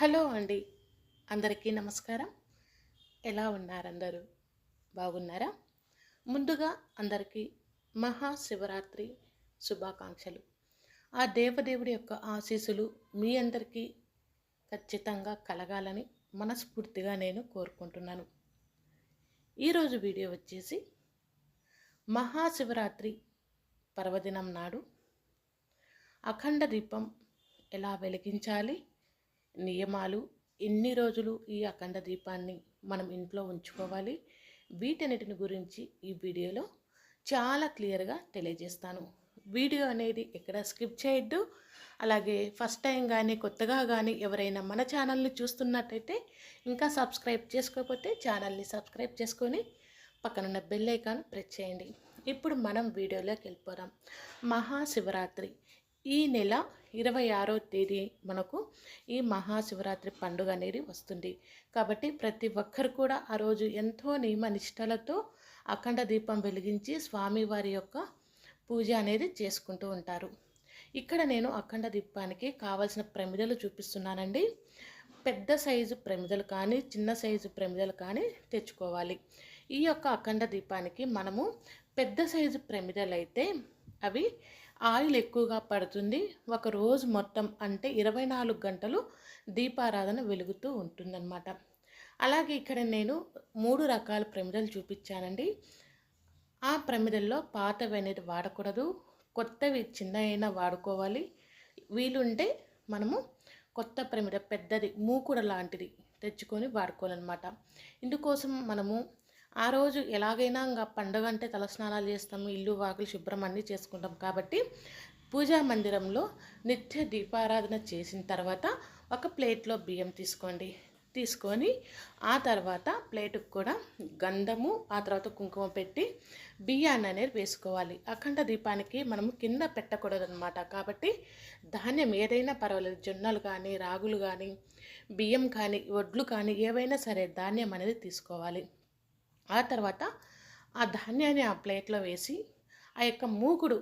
Hello అండి. అందరికీ నమస్కారం. ఎలా ఉన్నారందరూ? బాగున్నారా? ముందుగా అందరికీ మహాశివరాత్రి శుభాకాంక్షలు. ఆ దేవదేవుడి యొక్క ఆశీస్సులు మీ అందరికీ ఖచ్చితంగా కలగాలని మనస్ఫూర్తిగా నేను కోరుకుంటున్నాను. ఈరోజు వీడియో వచ్చేసి మహాశివరాత్రి పర్వదినం నాడు అఖండ దీపం ఎలా వెలిగించాలి? నియమాలు ఎన్ని రోజులు ఈ అఖండ దీపాన్ని మనం ఇంట్లో ఉంచుకోవాలి? వీటన్నిటిని గురించి ఈ వీడియోలో చాలా క్లియర్గా తెలియజేస్తాను. వీడియో అనేది ఎక్కడ స్కిప్ చేయొద్దు. అలాగే ఫస్ట్ టైం కానీ కొత్తగా కానీ ఎవరైనా మన ఛానల్ని చూస్తున్నట్టయితే ఇంకా సబ్స్క్రైబ్ చేసుకోకపోతే ఛానల్ని సబ్స్క్రైబ్ చేసుకొని పక్కనున్న బెల్ ఐకాన్ ప్రెస్ చేయండి. ఇప్పుడు మనం వీడియోలోకి వెళ్ళిపోదాం. మహాశివరాత్రి. ఈ నెల ఇరవై ఆరో తేదీ మనకు ఈ మహాశివరాత్రి పండుగ అనేది వస్తుంది. కాబట్టి ప్రతి ఒక్కరు కూడా ఆ రోజు ఎంతో నియమ నిష్టలతో అఖండ దీపం వెలిగించి స్వామివారి యొక్క పూజ అనేది చేసుకుంటూ ఉంటారు. ఇక్కడ నేను అఖండ దీపానికి కావలసిన ప్రమిదలు చూపిస్తున్నానండి. పెద్ద సైజు ప్రమిదలు కానీ చిన్న సైజు ప్రమిదలు కానీ తెచ్చుకోవాలి. ఈ యొక్క అఖండ దీపానికి మనము పెద్ద సైజు ప్రమిదలు అయితే అవి ఆయిల్ ఎక్కువగా పడుతుంది. ఒక రోజు మొత్తం అంటే ఇరవై నాలుగు గంటలు దీపారాధన వెలుగుతూ ఉంటుందన్నమాట. అలాగే ఇక్కడ నేను మూడు రకాల ప్రమిదలు చూపించానండి. ఆ ప్రమిదల్లో పాతవి అనేది వాడకూడదు. కొత్తవి చిన్న అయినా వాడుకోవాలి. వీలుంటే మనము కొత్త ప్రమిద పెద్దది మూకుడ లాంటిది తెచ్చుకొని వాడుకోవాలన్నమాట. ఇందుకోసం మనము ఆ రోజు ఎలాగైనా ఇంకా పండుగ అంటే తలస్నానాలు చేస్తాము ఇల్లు వాకిలు శుభ్రం అన్నీ చేసుకుంటాం. కాబట్టి పూజా మందిరంలో నిత్య దీపారాధన చేసిన తర్వాత ఒక ప్లేట్లో బియ్యం తీసుకోండి. తీసుకొని ఆ తర్వాత ప్లేటుకు కూడా గంధము ఆ తర్వాత కుంకుమ పెట్టి బియ్యాన్ని అనేది వేసుకోవాలి. అఖండ దీపానికి మనము కింద పెట్టకూడదు అనమాట కాబట్టి ధాన్యం ఏదైనా పర్వాలేదు. జొన్నలు కానీ రాగులు కానీ బియ్యం కానీ వడ్లు కానీ ఏవైనా సరే ధాన్యం అనేది తీసుకోవాలి. ఆ తర్వాత ఆ ధాన్యాన్ని ఆ ప్లేట్లో వేసి ఆ యొక్క మూకుడు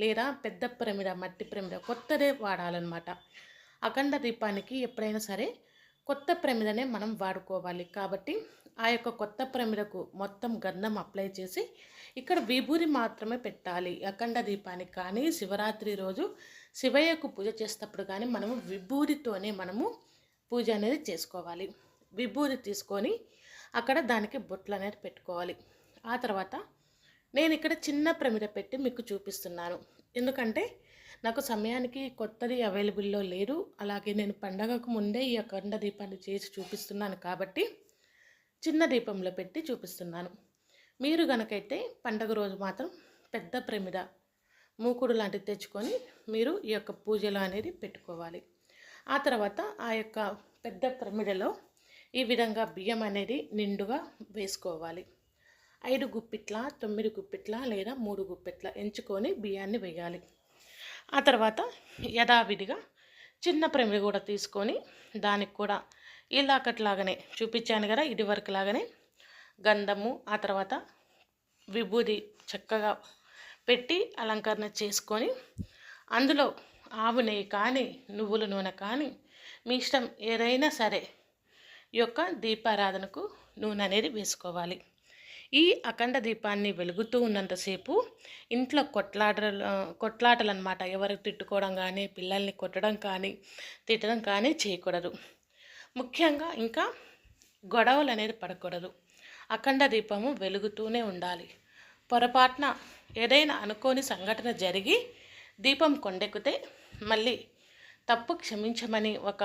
లేదా పెద్ద ప్రమిద మట్టి ప్రమిద కొత్తదే వాడాలన్నమాట. అఖండ దీపానికి ఎప్పుడైనా సరే కొత్త ప్రమిదనే మనం వాడుకోవాలి. కాబట్టి ఆ యొక్క కొత్త ప్రమిదకు మొత్తం గంధం అప్లై చేసి ఇక్కడ విభూది మాత్రమే పెట్టాలి. అఖండ దీపానికి కానీ శివరాత్రి రోజు శివయ్యకు పూజ చేసేటప్పుడు కానీ మనము విభూదితోనే మనము పూజ అనేది చేసుకోవాలి. విభూది తీసుకొని అక్కడ దానికి బొట్లు అనేది పెట్టుకోవాలి. ఆ తర్వాత నేను ఇక్కడ చిన్న ప్రమిద పెట్టి మీకు చూపిస్తున్నాను. ఎందుకంటే నాకు సమయానికి కొత్తది అవైలబుల్లో లేదు. అలాగే నేను పండగకు ముందే ఈ అఖండ దీపాన్ని చేసి చూపిస్తున్నాను కాబట్టి చిన్న దీపంలో పెట్టి చూపిస్తున్నాను. మీరు గనకైతే పండగ రోజు మాత్రం పెద్ద ప్రమిద మూకుడు లాంటిది తెచ్చుకొని మీరు ఈ యొక్క పూజలు అనేది పెట్టుకోవాలి. ఆ తర్వాత ఆ యొక్క పెద్ద ప్రమిడలో ఈ విధంగా బియ్యం అనేది నిండుగా వేసుకోవాలి. ఐదు గుప్పిట్ల తొమ్మిది గుప్పిట్ల లేదా మూడు గుప్పిట్ల ఎంచుకొని బియ్యాన్ని వేయాలి. ఆ తర్వాత యథావిధిగా చిన్న ప్రమిద కూడా తీసుకొని దానికి కూడా ఇలాకట్లాగానే చూపించాను కదా ఇది వరకు లాగానే గంధము ఆ తర్వాత విభూది చక్కగా పెట్టి అలంకరణ చేసుకొని అందులో ఆవు నెయ్యి కానీ నువ్వుల నూనె కానీ మీ ఇష్టం ఏదైనా సరే ఈ యొక్క దీపారాధనకు నూనె అనేది వేసుకోవాలి. ఈ అఖండ దీపాన్ని వెలుగుతూ ఉన్నంతసేపు ఇంట్లో కొట్లాటలు కొట్లాటలు అనమాట ఎవరు తిట్టుకోవడం కానీ పిల్లల్ని కొట్టడం కానీ తిట్టడం కానీ చేయకూడదు. ముఖ్యంగా ఇంకా గొడవలు అనేది పడకూడదు. అఖండ దీపము వెలుగుతూనే ఉండాలి. పొరపాటున ఏదైనా అనుకోని సంఘటన జరిగి దీపం కొండెక్కితే మళ్ళీ తప్పు క్షమించమని ఒక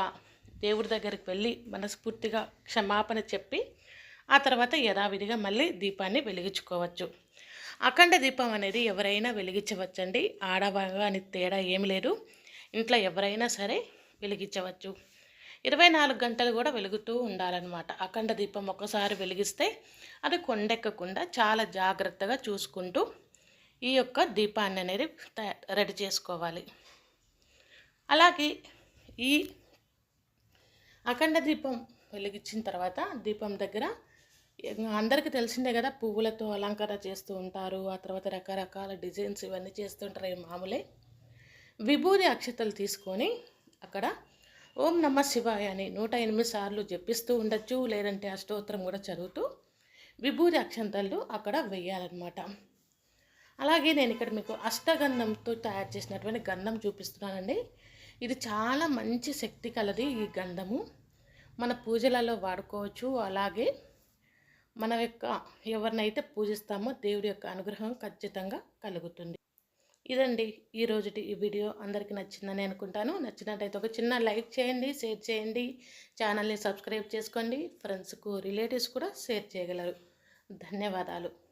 దేవుడి దగ్గరికి వెళ్ళి మనస్ఫూర్తిగా క్షమాపణ చెప్పి ఆ తర్వాత యథావిధిగా మళ్ళీ దీపాన్ని వెలిగించుకోవచ్చు. అఖండ దీపం అనేది ఎవరైనా వెలిగించవచ్చండి. ఆడవాగా అని తేడా ఏమి లేదు. ఇంట్లో ఎవరైనా సరే వెలిగించవచ్చు. ఇరవై నాలుగు గంటలు కూడా వెలుగుతూ ఉండాలన్నమాట. అఖండ దీపం ఒకసారి వెలిగిస్తే అది కొండెక్కకుండా చాలా జాగ్రత్తగా చూసుకుంటూ ఈ యొక్క దీపాన్ని అనేది రెడీ చేసుకోవాలి. అలాగే ఈ అఖండ దీపం వెలిగించిన తర్వాత దీపం దగ్గర అందరికీ తెలిసిందే కదా పువ్వులతో అలంకరణ చేస్తూ ఉంటారు. ఆ తర్వాత రకరకాల డిజైన్స్ ఇవన్నీ చేస్తుంటారు ఇవి మామూలే. విభూది అక్షతలు తీసుకొని అక్కడ ఓం నమ శివాయ అని నూట ఎనిమిది సార్లు జపిస్తూ ఉండొచ్చు. లేదంటే ఆ స్తోత్రం కూడా చదువుతూ విభూది అక్షంతలు అక్కడ వేయాలన్నమాట అలాగే నేను ఇక్కడ మీకు అష్టగంధంతో తయారు చేసినటువంటి గంధం చూపిస్తున్నానండి. ఇది చాలా మంచి శక్తి కలది ఈ గంధము. మన పూజలలో వాడుకోవచ్చు. అలాగే మన యొక్క ఎవరినైతే పూజిస్తామో దేవుడి యొక్క అనుగ్రహం ఖచ్చితంగా కలుగుతుంది. ఇదండి ఈ రోజుటి ఈ వీడియో. అందరికీ నచ్చిందని అనుకుంటాను. నచ్చినట్టయితే ఒక చిన్న లైక్ చేయండి షేర్ చేయండి. ఛానల్ని సబ్స్క్రైబ్ చేసుకోండి. ఫ్రెండ్స్కు రిలేటివ్స్ కూడా షేర్ చేయగలరు. ధన్యవాదాలు.